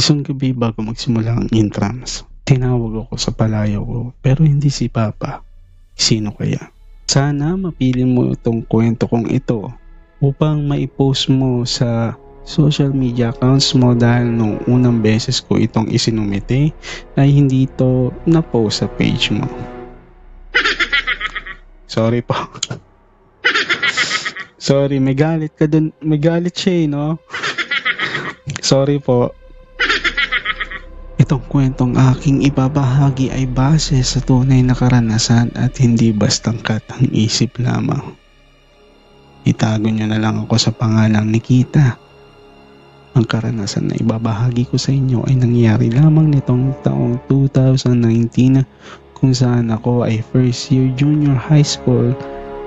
Isang gabi bago magsimula ang intrams, tinawag ako sa palayaw ko pero hindi si Papa. Sino kaya? Sana mapili mo itong kwento kong ito upang maipost mo sa social media accounts mo dahil nung unang beses ko itong isinumite ay hindi ito na-post sa page mo. Sorry po. Sorry, may galit ka dun. May galit siya eh, no? Sorry po. Itong kwentong aking ibabahagi ay base sa tunay na karanasan at hindi bastang katang isip lamang. Itago niyo na lang ako sa pangalang Nikita. Ang karanasan na ibabahagi ko sa inyo ay nangyari lamang nitong taong 2019 kung saan ako ay first year junior high school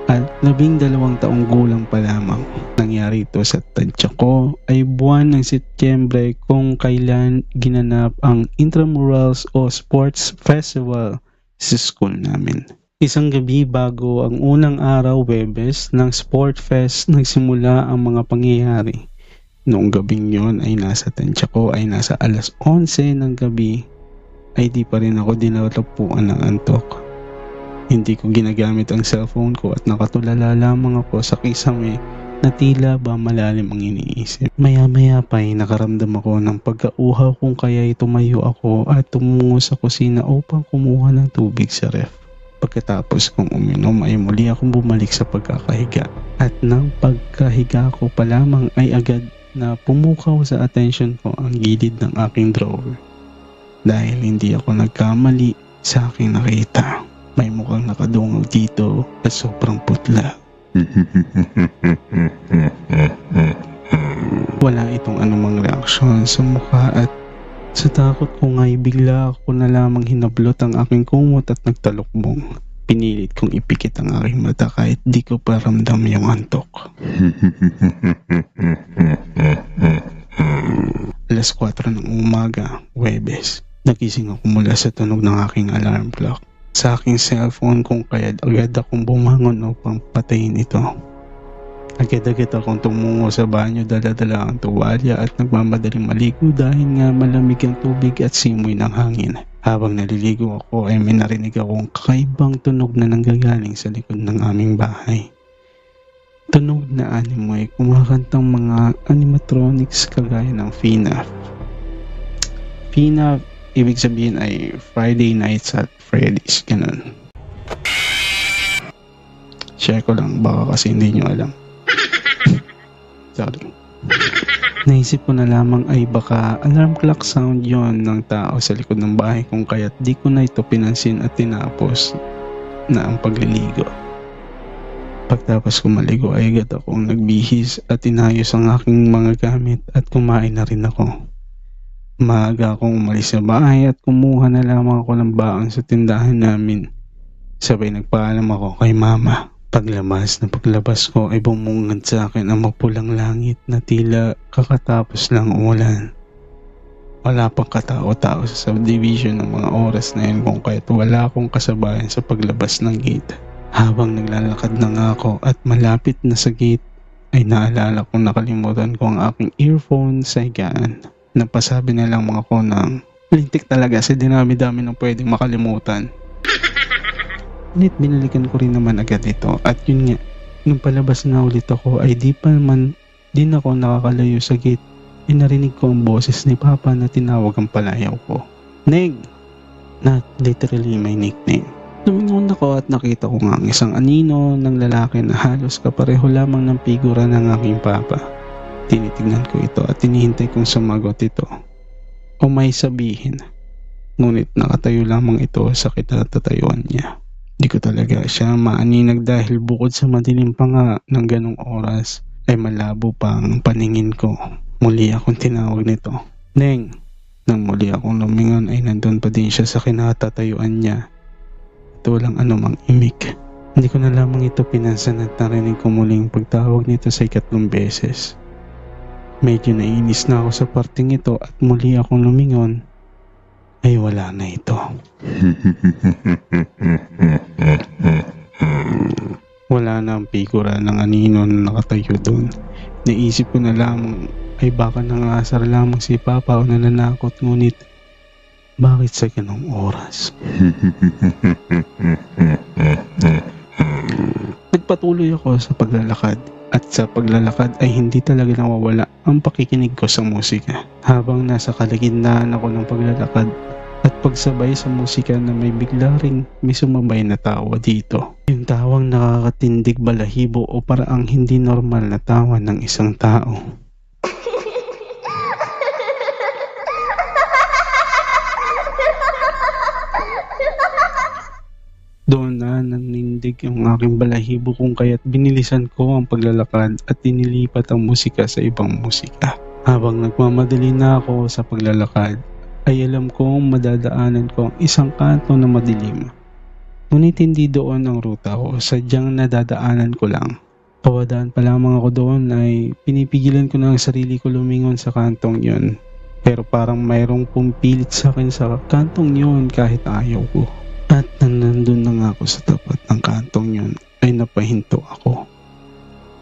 at labing dalawang taong gulang pa lamang. Nangyari ito sa tansya ko ay buwan ng Setyembre kung kailan ginanap ang Intramurals o Sports Festival sa school namin. Isang gabi bago ang unang araw Webes ng Sport Fest nagsimula ang mga pangyayari. Noong gabing yon ay nasa tansya ko ay nasa alas 11 ng gabi ay di pa rin ako dinalapuan ng antok. Hindi ko ginagamit ang cellphone ko at nakatulala lamang ako sa kisame na tila ba malalim ang iniisip. Maya-maya pa ay nakaramdam ako ng pagkauhaw kung kaya tumayo ako at tumungo sa kusina upang kumuha ng tubig sa ref. Pagkatapos kong uminom ay muli akong bumalik sa pagkakahiga at nang pagkahiga ko pa lamang ay agad na pumukaw sa attention ko ang gilid ng aking drawer. Dahil hindi ako nagkamali sa aking nakita. May mukhang nakadungog dito at sobrang putla. Wala itong anumang reaksyon sa mukha at sa takot ko nga'y bigla ako na lamang hinablot ang aking kumot at nagtalukbong. Pinilit kong ipikit ang aking mata kahit di ko pa ramdam yung antok. Alas 4 ng umaga, Webes. Nagising ako mula sa tunog ng aking alarm clock sa aking cellphone kung kaya agad akong bumangon upang patayin ito. Agad-agad akong tumungo sa banyo dala-dala ang tuwalya at nagmamadaling maligo dahil nga malamig ang tubig at simoy ng hangin. Habang naliligo ako ay may narinig akong kakaibang tunog na nanggagaling sa likod ng aming bahay. Tunog na animo ay kumakantang mga animatronics kagaya ng FNAF. FNAF ibig sabihin ay Friday Nights at Freddy's, ganun. Share ko lang, baka kasi hindi nyo alam. Sorry. Naisip ko na lamang ay baka alarm clock sound yon ng tao sa likod ng bahay kung kaya't di ko na ito pinansin at tinapos na ang pagliligo. Pagtapos ko maligo ay agad akong nagbihis at inayos ang aking mga gamit at kumain na rin ako. Maaga akong umalis sa bahay at kumuha na lamang ako ng baon sa tindahan namin. Sabay nagpaalam ako kay mama. Paglabas na paglabas ko ay bumungad sa akin ang mapulang langit na tila kakatapos lang umulan. Wala pang katao-tao sa subdivision ng mga oras na yun kung kahit wala akong kasabayan sa paglabas ng gate. Habang naglalakad na nga ako at malapit na sa gate ay naalala kong nakalimutan ko ang aking earphone sa higaan. Napasabi na lang mga ko ng lintik talaga sa dinami-dami ng pwedeng makalimutan. Ngunit binalikan ko rin naman agad ito at yun nga, nung palabas na ulit ako ay di pa man din ako nakakalayo sa gate ay narinig ko ang boses ni Papa na tinawag ang palayaw ko. Neg! Not literally my nickname. Lumingon ako at nakita ko nga ang isang anino ng lalaki na halos kapareho lamang ng figura ng aking papa. Tinitingnan ko ito at tinihintay kong sumagot ito. O may sabihin. Ngunit nakatayo lamang ito sa kinatatayuan niya. Di ko talaga siya maaninag dahil bukod sa madilim pa nga ng ganong oras ay malabo pa ang paningin ko. Muli akong tinawag nito. Neng! Nang muli akong lumingon ay nandun pa din siya sa kinatatayuan niya. At walang anumang imik. Hindi ko na lamang ito pinansan at narinig ko muling pagtawag nito sa ikatlong beses. Medyo nainis na ako sa parting ito at muli akong lumingon ay wala na ito. Wala na ang figura ng anino na nakatayo doon. Naisip ko na lamang ay baka nangasar lamang si Papa o nananakot ngunit bakit sa ganong oras? Nagpatuloy ako sa paglalakad at sa paglalakad ay hindi talaga nawawala ang pakikinig ko sa musika. Habang nasa kalagitnaan ako ng paglalakad at pagsabay sa musika na may bigla ring may sumabay na tawa dito. Yung tawang nakakatindig balahibo o paraang hindi normal na tawa ng isang tao. Doon na nanindig ang aking balahibo kung kaya't binilisan ko ang paglalakad at inilipat ang musika sa ibang musika. Habang nagmamadali na ako sa paglalakad, ay alam kong madadaanan ko ang isang kanto na madilim. Ngunit hindi doon ang ruta ko, sadyang nadadaanan ko lang. Pawadaan pa lamang ako doon ay pinipigilan ko na ang sarili ko lumingon sa kantong yon. Pero parang mayroong pumipilit sa akin sa kantong yon kahit ayaw ko. At nang nandun na nga ako sa tapat ng kantong yun, ay napahinto ako.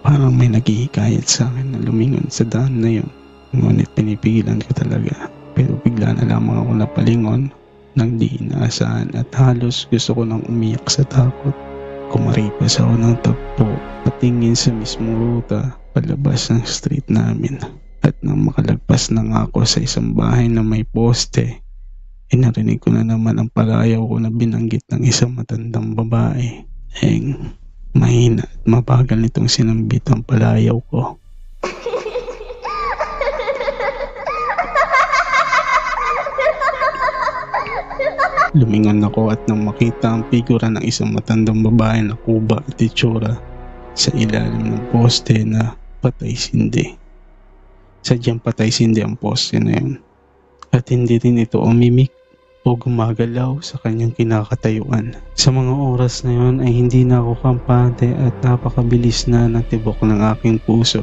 Parang may naghihikayat sa akin na lumingon sa daan na yun. Ngunit pinipigilan ko talaga. Pero bigla na lamang ako napalingon nang di inaasahan at halos gusto ko nang umiyak sa takot. Kumaripas ako ng tagpo patingin sa mismong ruta palabas ng street namin. At nang makalagpas na nga ako sa isang bahay na may poste, ay narinig ko na naman ang palayaw ko na binanggit ng isang matandang babae. Eng, mahina at mabagal nitong sinambit ang palayaw ko. Lumingon ako at nang makita ang figura ng isang matandang babae na kuba at itsura sa ilalim ng poste na patay sindi. Sadyang patay sindi ang poste na yun. At hindi rin ito umimik o gumagalaw sa kanyang kinakatayuan. Sa mga oras na yon ay hindi na ako kampante at napakabilis na ng tibok ng aking puso.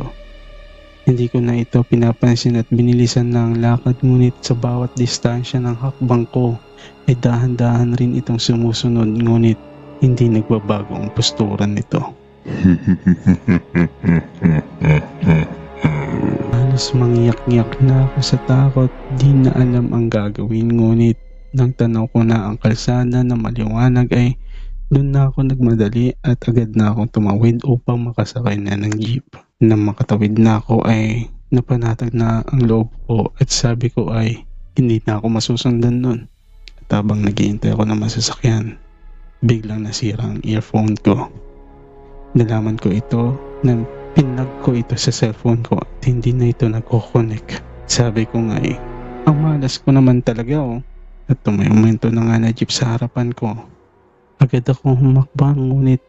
Hindi ko na ito pinapansin at binilisan na ang lakad ngunit sa bawat distansya ng hakbang ko ay dahan-dahan rin itong sumusunod ngunit hindi nagbabago ang postura nito. Halos mangyak-ngyak na ako sa takot, di na alam ang gagawin ngunit nang tanaw ko na ang kalsada na maliwanag ay doon na ako nagmadali at agad na akong tumawid upang makasakay na ng jeep. Nang makatawid na ako ay napanatag na ang loob ko at sabi ko ay hindi na ako masusundan nun. At habang naghihintay ako ng masasakyan, biglang nasira ang earphone ko. Nalaman ko ito nang pinag ko ito sa cellphone ko at hindi na ito nagko-connect. Sabi ko nga eh, ang malas ko naman talaga oh. At tumayumento na nga na jeep sa harapan ko. Agad akong humakbang ngunit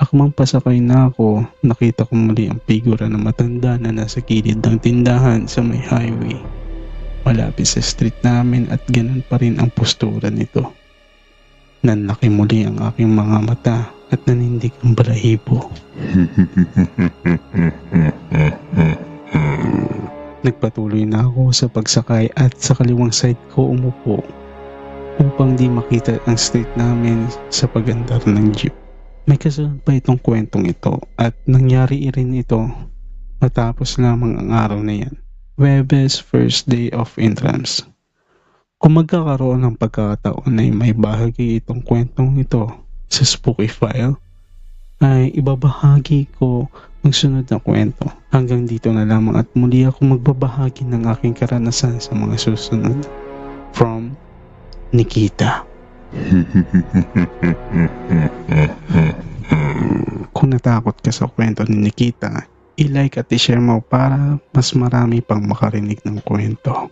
akmang pasakay na ako, nakita ko muli ang figura ng matanda na nasa gilid ng tindahan sa may highway. Malapit sa street namin at ganun pa rin ang postura nito. Nanlaki muli ang aking mga mata at nanindig ang balahibo. Nagpatuloy na ako sa pagsakay at sa kaliwang side ko umupo upang di makita ang street namin sa pagandar ng jeep. May kasunod pa itong kwentong ito at nangyari rin ito matapos lamang ang araw na yan. Webes first day of entrance. Kung magkakaroon ng pagkakataon ay may bahagi itong kwentong ito sa spooky file, ay ibabahagi ko ang sunod na kwento. Hanggang dito na lamang at muli ako magbabahagi ng aking karanasan sa mga susunod. From Nikita. Kung natakot ka sa kwento ni Nikita, i-like at i-share mo para mas marami pang makarinig ng kwento.